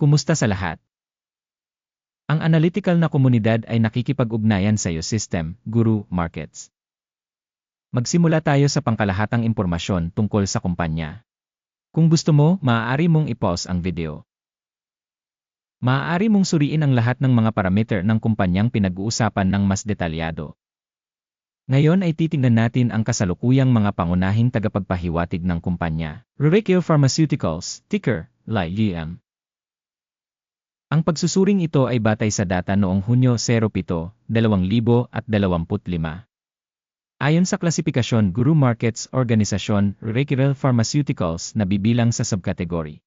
Kumusta sa lahat? Ang analytical na komunidad ay nakikipag-ugnayan sa iyo system, guru, markets. Magsimula tayo sa pangkalahatang impormasyon tungkol sa kumpanya. Kung gusto mo, maaari mong i-pause ang video. Maaari mong suriin ang lahat ng mga parameter ng kumpanyang pinag-uusapan ng mas detalyado. Ngayon ay titingnan natin ang kasalukuyang mga pangunahing tagapagpahiwatig ng kumpanya. Rurikyo Pharmaceuticals, ticker, LIEM. Ang pagsusuring ito ay batay sa data noong Hunyo 07, 2025. Ayon sa klasifikasyon Guru Markets Organisasyon Recreal Pharmaceuticals na bibilang sa subkategory.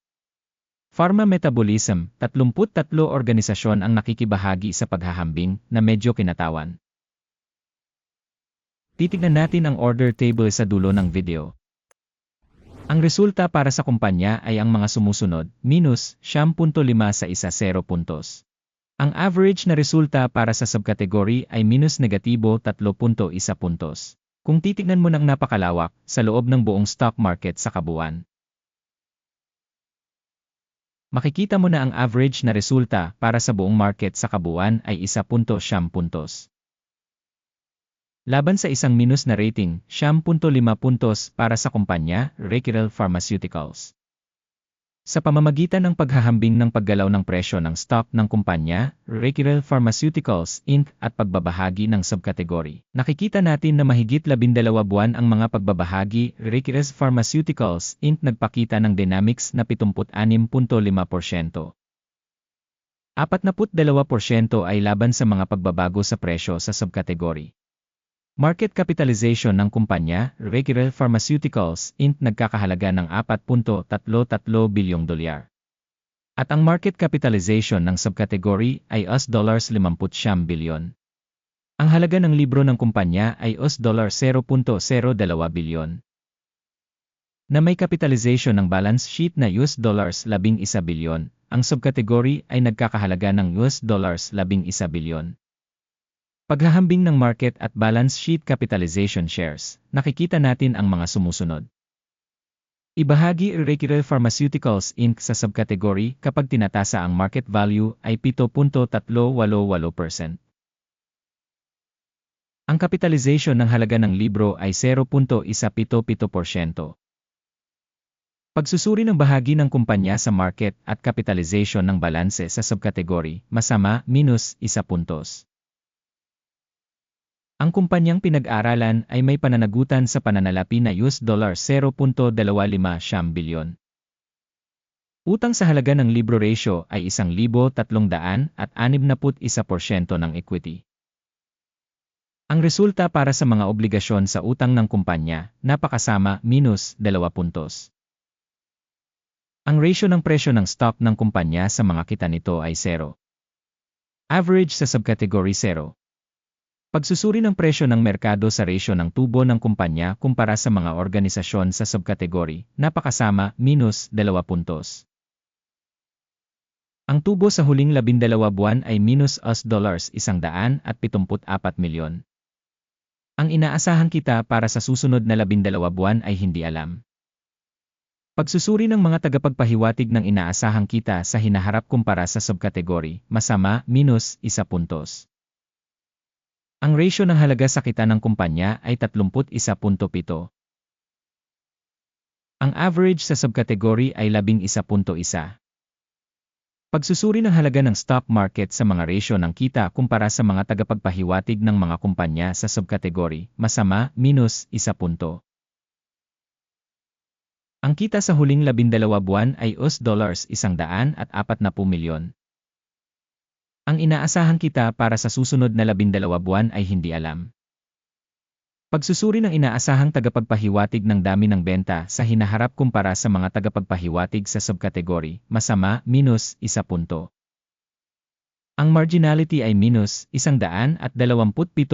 Pharma Metabolism, 33 organisasyon ang nakikibahagi sa paghahambing na medyo kinatawan. Titignan natin ang order table sa dulo ng video. Ang resulta para sa kumpanya ay ang mga sumusunod, minus 10.5 sa isa 0 puntos. Ang average na resulta para sa subkategory ay minus negatibo 3.1 puntos. Kung titignan mo ng napakalawak sa loob ng buong stock market sa kabuuan. Makikita mo na ang average na resulta para sa buong market sa kabuuan ay 1.7 puntos. Laban sa isang minus na rating, 10.5 puntos para sa kumpanya, Recreal Pharmaceuticals. Sa pamamagitan ng paghahambing ng paggalaw ng presyo ng stock ng kumpanya, Recreal Pharmaceuticals Inc. at pagbabahagi ng subkategory, nakikita natin na mahigit 12 buwan ang mga pagbabahagi, Recreal Pharmaceuticals Inc. nagpakita ng dynamics na 76.5%. 42% ay laban sa mga pagbabago sa presyo sa subkategory. Market capitalization ng kumpanya, Regular Pharmaceuticals Inc. nagkakahalaga ng 4.33 bilyong dolyar. At ang market capitalization ng subcategory ay US dollars 50 bilyon. Ang halaga ng libro ng kumpanya ay US dollar 0.02 bilyon. Na may capitalization ng balance sheet na US dollars 11 bilyon, ang subcategory ay nagkakahalaga ng US dollars 11 bilyon. Paghahambing ng market at balance sheet capitalization shares, nakikita natin ang mga sumusunod. Ibahagi Irregular Pharmaceuticals Inc. sa subcategory kapag tinatasa ang market value ay 7.388%. Ang capitalization ng halaga ng libro ay 0.177%. Pagsusuri ng bahagi ng kumpanya sa market at capitalization ng balanse sa subcategory, masama, minus, isa puntos. Ang kumpanyang pinag-aralan ay may pananagutan sa pananalapi na US dollar 0.25 bilyon. Utang sa halaga ng libro ratio ay 1,300 at 61% ng equity. Ang resulta para sa mga obligasyon sa utang ng kumpanya, napakasama, minus 2 puntos. Ang ratio ng presyo ng stock ng kumpanya sa mga kita nito ay 0. Average sa subcategory 0. Pagsusuri ng presyo ng merkado sa ratio ng tubo ng kumpanya kumpara sa mga organisasyon sa subkategory, napakasama, minus 2 puntos. Ang tubo sa huling 12 buwan ay minus US dollars 174 milyon. Ang inaasahan kita para sa susunod na 12 buwan ay hindi alam. Pagsusuri ng mga tagapagpahiwatig ng inaasahang kita sa hinaharap kumpara sa subkategory, masama, minus 1 puntos. Ang ratio ng halaga sa kita ng kumpanya ay 31.7. Ang average sa subkategory ay 11.1. Pagsusuri ng halaga ng stock market sa mga ratio ng kita kumpara sa mga tagapagpahiwatig ng mga kumpanya sa subkategory, masama, minus, 1 punto. Ang kita sa huling 12 buwan ay US dollars 140 milyon. Ang inaasahan kita para sa susunod na labindalawa buwan ay hindi alam. Pagsusuri ng inaasahang tagapagpahiwatig ng dami ng benta sa hinaharap kumpara sa mga tagapagpahiwatig sa subkategory, masama, minus, isa punto. Ang marginality ay minus, isang daan at 27.1%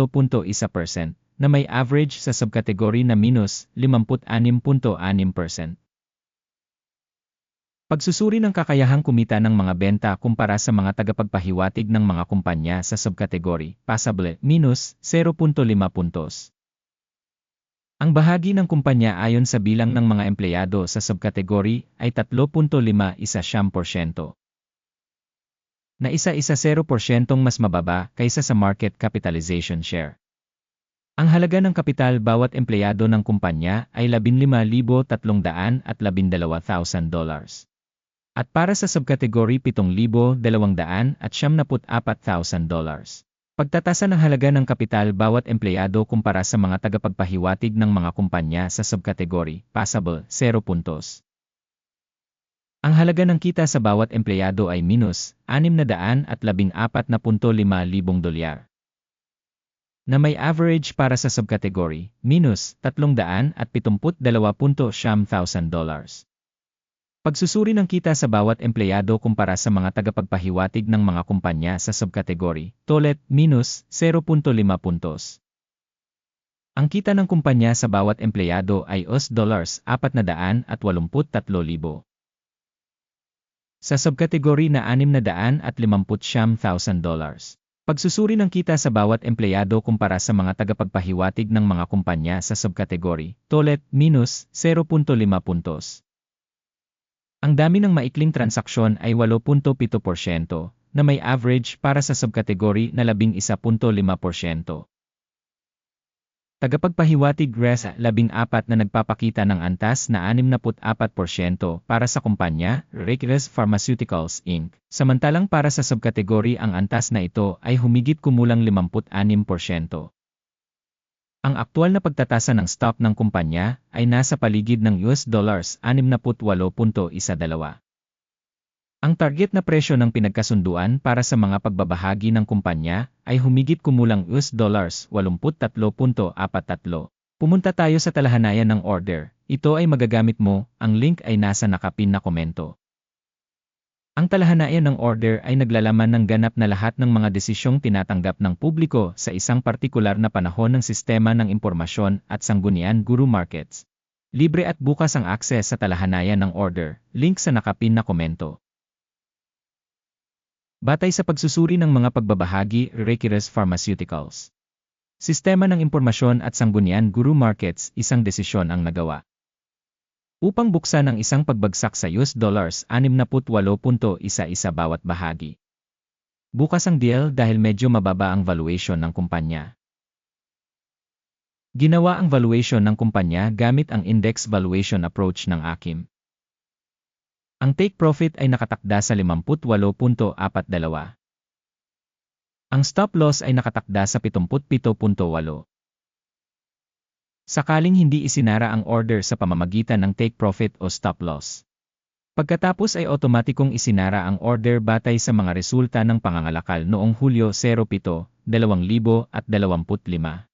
na may average sa subkategory na minus 56.6%. Pagsusuri ng kakayahang kumita ng mga benta kumpara sa mga tagapagpahiwatig ng mga kumpanya sa subkategory, passable, minus 0.5 puntos. Ang bahagi ng kumpanya ayon sa bilang ng mga empleyado sa subkategory ay 3.5 isa na isa-isa 0% mas mababa kaysa sa market capitalization share. Ang halaga ng kapital bawat empleyado ng kumpanya ay 15,300 at 12,000 dollars. At para sa subkategory 7,200 at 74,000 dollars. Pagtatasa ng halaga ng kapital bawat empleyado kumpara sa mga tagapagpahiwatig ng mga kumpanya sa subkategory, passable, 0 puntos. Ang halaga ng kita sa bawat empleyado ay minus 614.5 libong dolyar. Na may average para sa subkategory, minus 372.7 thousand dollars. Pagsusuri ng kita sa bawat empleyado kumpara sa mga tagapagpahiwatig ng mga kumpanya sa subkategory, tolet, minus 0.5 puntos. Ang kita ng kumpanya sa bawat empleyado ay US dollars 483,000. Sa subkategory na 650,000 dollars. Pagsusuri ng kita sa bawat empleyado kumpara sa mga tagapagpahiwatig ng mga kumpanya sa subkategory, tolet, minus 0.5 puntos. Dami ng maikling transaksyon ay 8.7% na may average para sa subkategory na 11.5%. Tagapagpahiwatig RES 14 na nagpapakita ng antas na 64% para sa kumpanya, Regeres Pharmaceuticals Inc. Samantalang para sa subkategory ang antas na ito ay humigit kumulang 56%. Ang aktual na pagtatasa ng stock ng kumpanya ay nasa paligid ng US dollars 68.12. Ang target na presyo ng pinagkasunduan para sa mga pagbabahagi ng kumpanya ay humigit kumulang US dollars 83.43. Pumunta tayo sa talahanayan ng order. Ito ay magagamit mo, ang link ay nasa nakapin na komento. Ang talahanayan ng order ay naglalaman ng ganap na lahat ng mga desisyong tinatanggap ng publiko sa isang partikular na panahon ng sistema ng impormasyon at sanggunian Guru Markets. Libre at bukas ang akses sa talahanayan ng order, link sa nakapin na komento. Batay sa pagsusuri ng mga pagbabahagi Requires Pharmaceuticals. Sistema ng Impormasyon at Sanggunian Guru Markets isang desisyon ang nagawa. Upang buksan ang isang pagbagsak sa US dollars 68.11 bawat bahagi. Bukas ang deal dahil medyo mababa ang valuation ng kumpanya. Ginawa ang valuation ng kumpanya gamit ang index valuation approach ng AKIM. Ang take profit ay nakatakda sa 58.42. Ang stop loss ay nakatakda sa 77.8. Sakaling hindi isinara ang order sa pamamagitan ng take profit o stop loss. Pagkatapos ay otomatikong isinara ang order batay sa mga resulta ng pangangalakal noong Hulyo 07, 2025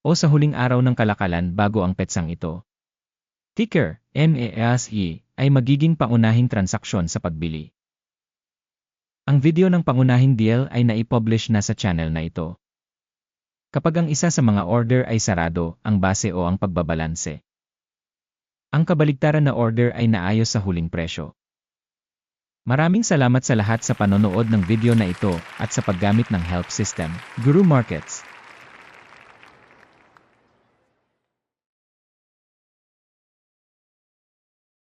o sa huling araw ng kalakalan bago ang petsang ito. Ticker, MASE, ay magiging pangunahing transaksyon sa pagbili. Ang video ng pangunahing deal ay naipublish na sa channel na ito. Kapag ang isa sa mga order ay sarado, ang base o ang pagbabalanse. Ang kabaligtaran na order ay naayos sa huling presyo. Maraming salamat sa lahat sa panonood ng video na ito at sa paggamit ng help system, Guru Markets.